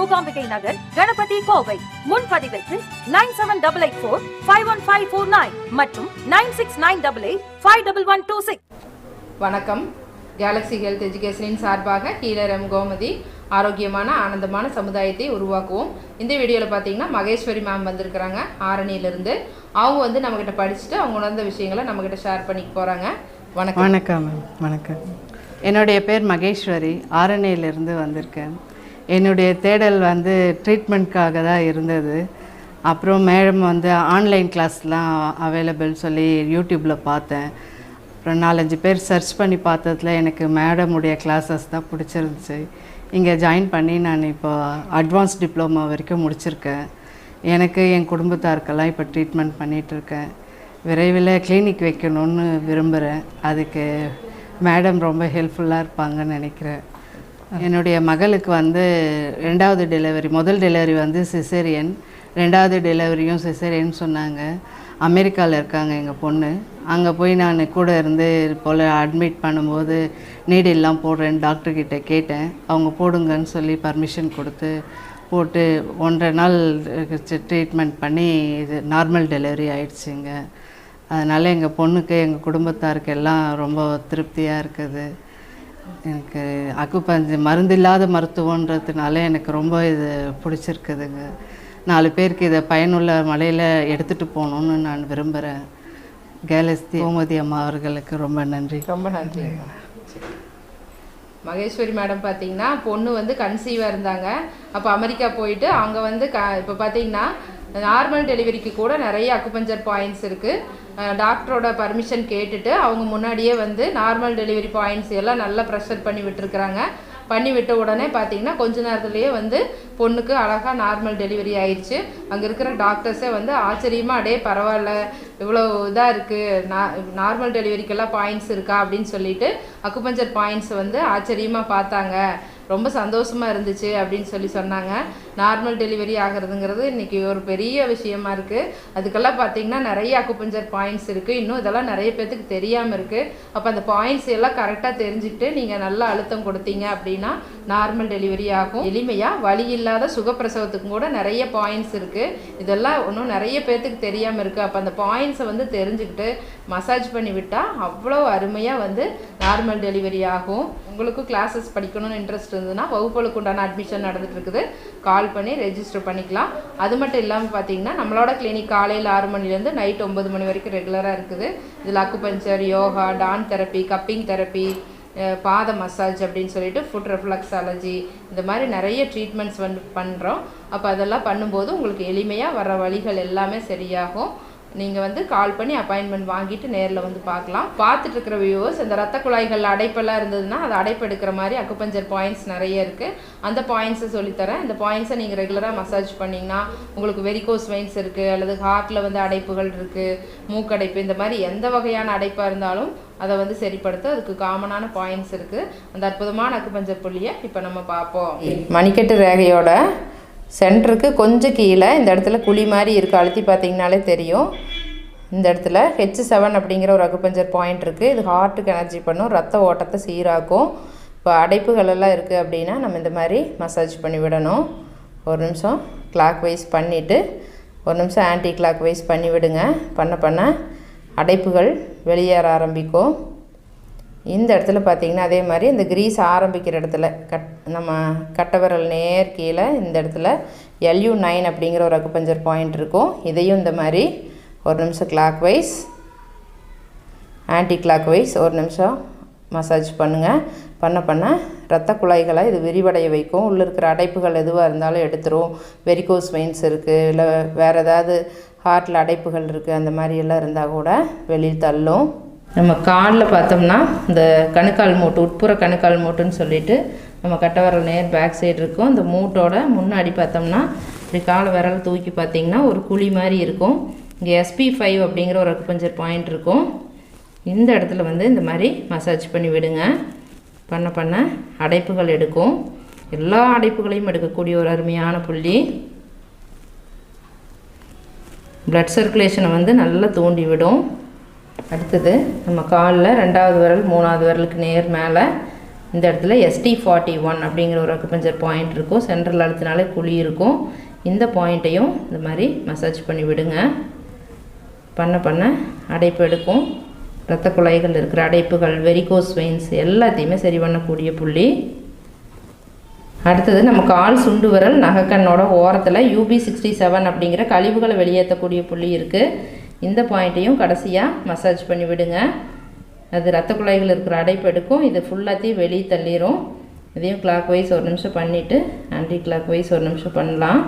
Mookambikai Nagar Ganapathi Kovai. முன்பதிவிற்கு nine seven double eight four five one five four nine மற்றும் nine six nine double eight five double one two six வணக்கம். Galaxy health எஜுகேஷனின் சார்பாக கீழர் M Gomathi ஆரோக்கியமான ஆனந்தமான சமுதாயத்தை உருவாக்குவோம். இந்த வீடியோவில் பார்த்தீங்கன்னா மகேஸ்வரி மேம் வந்திருக்கிறாங்க ஆரணியிலிருந்து. அவங்க வந்து நம்மக்கிட்ட படிச்சுட்டு அவங்க உணர்ந்த விஷயங்களை நம்மக்கிட்ட ஷேர் பண்ணிக்க போகிறாங்க வணக்கம். வணக்கம் மேம் வணக்கம். என்னுடைய பேர் மகேஸ்வரி ஆரணியிலிருந்து வந்திருக்கேன். என்னுடைய தேடல் வந்து ட்ரீட்மெண்ட்காக தான் இருந்தது. அப்புறம் மேடம் வந்து ஆன்லைன் கிளாஸ்லாம் அவைலபிள் சொல்லி யூடியூப்பில் பார்த்தேன். அப்புறம் நாலஞ்சு பேர் சர்ச் பண்ணி பார்த்ததுல எனக்கு மேடமுடைய கிளாஸஸ் தான் பிடிச்சிருந்துச்சு. இங்கே ஜாயின் பண்ணி நான் இப்போ அட்வான்ஸ் டிப்ளமா வரைக்கும் முடிச்சிருக்கேன். எனக்கு என் குடும்பத்தாருக்கெல்லாம் இப்போ ட்ரீட்மெண்ட் பண்ணிகிட்ருக்கேன் விரைவில் கிளினிக் வைக்கணும்னு விரும்புகிறேன் அதுக்கு மேடம் ரொம்ப ஹெல்ப்ஃபுல்லாக இருப்பாங்கன்னு நினைக்கிறேன். என்னுடைய மகளுக்கு வந்து ரெண்டாவது டெலிவரி முதல் டெலிவரி வந்து சிசேரியன் ரெண்டாவது டெலிவரியும் சிசேரியன் சொன்னாங்க. அமெரிக்காவில் இருக்காங்க எங்கள் பொண்ணு. அங்கே போய் நான் கூட இருந்து இது போல் அட்மிட் பண்ணும்போது நீடில்லாம் போடுறேன்னு டாக்டர்கிட்ட கேட்டேன். அவங்க போடுங்கன்னு சொல்லி பர்மிஷன் கொடுத்து போட்டு ஒன்றரை நாள் ட்ரீட்மெண்ட் பண்ணி இது நார்மல் டெலிவரி ஆயிடுச்சுங்க. அதனால் எங்கள் பொண்ணுக்கு எங்கள் குடும்பத்தாருக்கு எல்லாம் ரொம்ப திருப்தியாக இருக்குது. எனக்கு அக்குப்பஞ்சு மருந்து இல்லாத மருத்துவன்றதுனால எனக்கு ரொம்ப இது பிடிச்சிருக்குதுங்க. நாலு பேருக்கு இதை பயனுள்ள மலையில் எடுத்துகிட்டு போகணுன்னு நான் விரும்புகிறேன் கேலஸ்தி கோமதி அம்மா அவர்களுக்கு ரொம்ப நன்றி. ரொம்ப நன்றி. மகேஸ்வரி மேடம் பார்த்தீங்கன்னா பொண்ணு வந்து கன்சீவாக இருந்தாங்க. அப்போ அமெரிக்கா போயிட்டு அங்கே வந்து க இப்போ பார்த்தீங்கன்னா நார்மல் டெலிவரிக்கு கூட நிறைய அக்குபஞ்சர் பாயிண்ட்ஸ் இருக்குது டாக்டரோட பர்மிஷன் கேட்டுட்டு அவங்க முன்னாடியே வந்து நார்மல் டெலிவரி பாயிண்ட்ஸ் எல்லாம் நல்லா ப்ரெஷர் பண்ணி விட்டுருக்குறாங்க. பண்ணி விட்ட உடனே பார்த்தீங்கன்னா கொஞ்ச நேரத்துலேயே வந்து பொண்ணுக்கு அழகாக நார்மல் டெலிவரி ஆயிடுச்சு அங்கே இருக்கிற டாக்டர்ஸே வந்து ஆச்சரியமாக அடே பரவாயில்ல இவ்வளோ இதாக இருக்குது நா நார்மல் டெலிவரிக்கெல்லாம் பாயிண்ட்ஸ் இருக்கா? அப்படின்னு சொல்லிட்டு அக்குபஞ்சர் பாயிண்ட்ஸ் வந்து ஆச்சரியமாக பார்த்தாங்க. ரொம்ப சந்தோஷமாக இருந்துச்சு அப்படின்னு சொல்லி சொன்னாங்க. நார்மல் டெலிவரி ஆகிறதுங்கிறது இன்றைக்கி ஒரு பெரிய விஷயமா இருக்குது அதுக்கெல்லாம் பார்த்தீங்கன்னா நிறைய அக்குபஞ்சர் பாயிண்ட்ஸ் இருக்குது இன்னும் இதெல்லாம் நிறைய பேர்த்துக்கு தெரியாமல் இருக்குது அப்போ அந்த பாயிண்ட்ஸ் எல்லாம் கரெக்டாக தெரிஞ்சுக்கிட்டு நீங்கள் நல்லா அழுத்தம் கொடுத்தீங்க அப்படின்னா நார்மல் டெலிவரி ஆகும். எளிமையாக வழி இல்லை இல்லாத சுகப்பிரசவத்துக்கும் கூட நிறைய பாயிண்ட்ஸ் இருக்குது இதெல்லாம் இன்னும் நிறைய பேர்த்துக்கு தெரியாமல் இருக்குது அப்போ அந்த பாயிண்ட்ஸை வந்து தெரிஞ்சுக்கிட்டு மசாஜ் பண்ணி விட்டால் அவ்வளோ அருமையாக வந்து நார்மல் டெலிவரி ஆகும். உங்களுக்கும் கிளாஸஸ் படிக்கணும்னு இன்ட்ரெஸ்ட் இருந்ததுன்னா வகுப்புகளுக்கு உண்டான அட்மிஷன் நடந்துகிட்ருக்குது இருக்குது. கால் பண்ணி ரெஜிஸ்டர் பண்ணிக்கலாம். அது மட்டும் இல்லாமல் பார்த்தீங்கன்னா நம்மளோட கிளினிக் காலையில் ஆறு மணிலேருந்து நைட் ஒன்பது மணி வரைக்கும் ரெகுலராக இருக்குது. இதில் அக்குபஞ்சர் யோகா டான் தெரப்பி கப்பிங் தெரப்பி பாத மசாஜ் அப்படின்னு சொல்லிட்டு ஃபுட் ரெஃப்ளக்ஸாலஜி இந்த மாதிரி நிறைய ட்ரீட்மெண்ட்ஸ் வந்து பண்ணுறோம் அப்போ அதெல்லாம் பண்ணும்போது உங்களுக்கு எளிமையாக வர வழிகள் எல்லாமே சரியாகும். நீங்கள் வந்து கால் பண்ணி அப்பாயின்மெண்ட் வாங்கிட்டு நேரில் வந்து பார்க்கலாம். பார்த்துட்டு இருக்கிற வியூவர்ஸ் இந்த ரத்த குழாய்கள் அடைப்பெல்லாம் இருந்ததுன்னா அதை அடைப்பு எடுக்கிற மாதிரி அக்குபஞ்சர் பாயிண்ட்ஸ் நிறைய இருக்குது அந்த பாயிண்ட்ஸை சொல்லித்தரேன். இந்த பாயிண்ட்ஸை நீங்கள் ரெகுலராக மசாஜ் பண்ணிங்கன்னா உங்களுக்கு வெரிகோஸ் வெயின்ஸ் இருக்குது அல்லது ஹார்ட்டில் வந்து அடைப்புகள் இருக்குது மூக்கடைப்பு இந்த மாதிரி எந்த வகையான அடைப்பாக இருந்தாலும் அதை வந்து சரிப்படுத்த. அதுக்கு காமனான பாயிண்ட்ஸ் இருக்குது அந்த அற்புதமான அக்குபஞ்சர் புள்ளியை இப்போ நம்ம பார்ப்போம். மணிக்கட்டு ரேகையோட சென்டருக்கு கொஞ்சம் கீழே இந்த இடத்துல குழி மாதிரி இருக்குது அழுத்தி பார்த்தீங்கனாலே தெரியும். இந்த இடத்துல ஹெச் செவன் அப்படிங்கிற ஒரு அக்குபஞ்சர் பாயிண்ட் இருக்குது இது ஹார்ட்டுக்கு எனர்ஜி பண்ணும். ரத்த ஓட்டத்தை சீராக்கும். இப்போ அடைப்புகளெல்லாம் இருக்குது அப்படின்னா நம்ம இந்த மாதிரி மசாஜ் பண்ணி விடணும். ஒரு நிமிஷம் கிளாக் வைஸ் பண்ணிவிட்டு ஒரு நிமிஷம் ஆன்டி கிளாக் வைஸ் பண்ணி விடுங்க. பண்ண பண்ண அடைப்புகள் வெளியேற ஆரம்பிக்கும். இந்த இடத்துல பார்த்தீங்கன்னா அதே மாதிரி இந்த கிரீஸ் ஆரம்பிக்கிற இடத்துல கட் நம்ம கட்டவரல் நேர் கீழே இந்த இடத்துல எல்யூ நைன் அப்படிங்கிற ஒரு அக்குபஞ்சர் பாயிண்ட் இருக்கும். இதையும் இந்த மாதிரி ஒரு நிமிஷம் clockwise anticlockwise ஒரு நிமிஷம் மசாஜ் பண்ணுங்கள் பண்ண பண்ண ரத்த குழாய்களை இது விரிவடைய வைக்கும். உள்ளே இருக்கிற அடைப்புகள் எதுவாக இருந்தாலும் எடுத்துரும். வெரிகோஸ் வெயின்ஸ் இருக்குது இல்லை வேறு ஏதாவது ஹார்ட்டில் அடைப்புகள் இருக்குது அந்த மாதிரி எல்லாம் இருந்தால் கூட வெளியில் தள்ளும். நம்ம காலில் பார்த்தோம்னா இந்த கணுக்கால் மூட்டு உட்புற கணுக்கால் மூட்டுன்னு சொல்லிட்டு நம்ம கட்டை விரல் நேர் பேக் சைடு இருக்கும். இந்த மூட்டோட முன்னாடி பார்த்தோம்னா இப்படி காலை விரல் தூக்கி பார்த்திங்கன்னா ஒரு குழி மாதிரி இருக்கும். இங்கே எஸ்பி ஃபைவ் அப்படிங்கிற ஒரு அக்குபஞ்சர் பாயிண்ட் இருக்கும். இந்த இடத்துல வந்து இந்த மாதிரி மசாஜ் பண்ணி விடுங்க. பண்ண பண்ண அடைப்புகள் எடுக்கும். எல்லா அடைப்புகளையும் எடுக்கக்கூடிய ஒரு அருமையான புள்ளி. பிளட் சர்க்குலேஷனை வந்து நல்லா தூண்டி விடும். அடுத்தது நம்ம காலில் ரெண்டாவது விரல் மூணாவது விரலுக்கு நேர் மேலே இந்த இடத்துல எஸ்டி ஃபார்ட்டி ஒன் அப்படிங்கிற ஒரு அக்குபஞ்சர் பாயிண்ட் இருக்கும். சென்ட்ரல் அழுத்தினாலே குழி இருக்கும். இந்த பாயிண்ட்டையும் இந்த மாதிரி மசாஜ் பண்ணி விடுங்க. பண்ண பண்ண அடைப்பு எடுக்கும். இரத்த குழாய்கள் இருக்கிற அடைப்புகள் வெரிகோஸ் வெயின்ஸ் எல்லாத்தையுமே சரி பண்ணக்கூடிய புள்ளி. அடுத்தது நம்ம கால் சுண்டு விரல் நகக்கண்ணோட ஓரத்தில் யூபி சிக்ஸ்டி செவன் அப்படிங்கிற கழிவுகளை வெளியேற்றக்கூடிய புள்ளி இருக்குது இந்த பாயிண்ட்டையும் கடைசியாக மசாஜ் பண்ணி விடுங்க. அது ரத்த குழாய்கள் இருக்கிற அடைப்பு எடுக்கும். இது ஃபுல்லாத்தையும் வெளியே தள்ளிடும் இதையும் கிளாக் வைஸ் ஒரு நிமிஷம் பண்ணிவிட்டு ஆன்டி கிளாக் வைஸ் ஒரு நிமிஷம் பண்ணலாம்.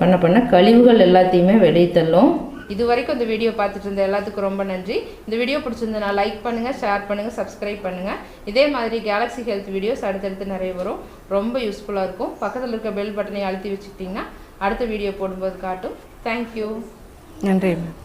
பண்ண பண்ண கழிவுகள் எல்லாத்தையுமே வெளியே தள்ளும். இது வரைக்கும் இந்த வீடியோ பார்த்துட்டு இருந்த எல்லாத்துக்கும் ரொம்ப நன்றி. இந்த வீடியோ பிடிச்சிருந்தா லைக் பண்ணுங்கள் ஷேர் பண்ணுங்கள் சப்ஸ்கிரைப் பண்ணுங்கள் இதே மாதிரி கேலக்ஸி ஹெல்த் வீடியோஸ் அடுத்தடுத்து நிறைய வரும். ரொம்ப யூஸ்ஃபுல்லாக இருக்கும். பக்கத்தில் இருக்க பெல் பட்டனை அழுத்தி வச்சுக்கிட்டிங்கன்னா அடுத்த வீடியோ போடும்போது காட்டும். தேங்க்யூ நன்றி மேம்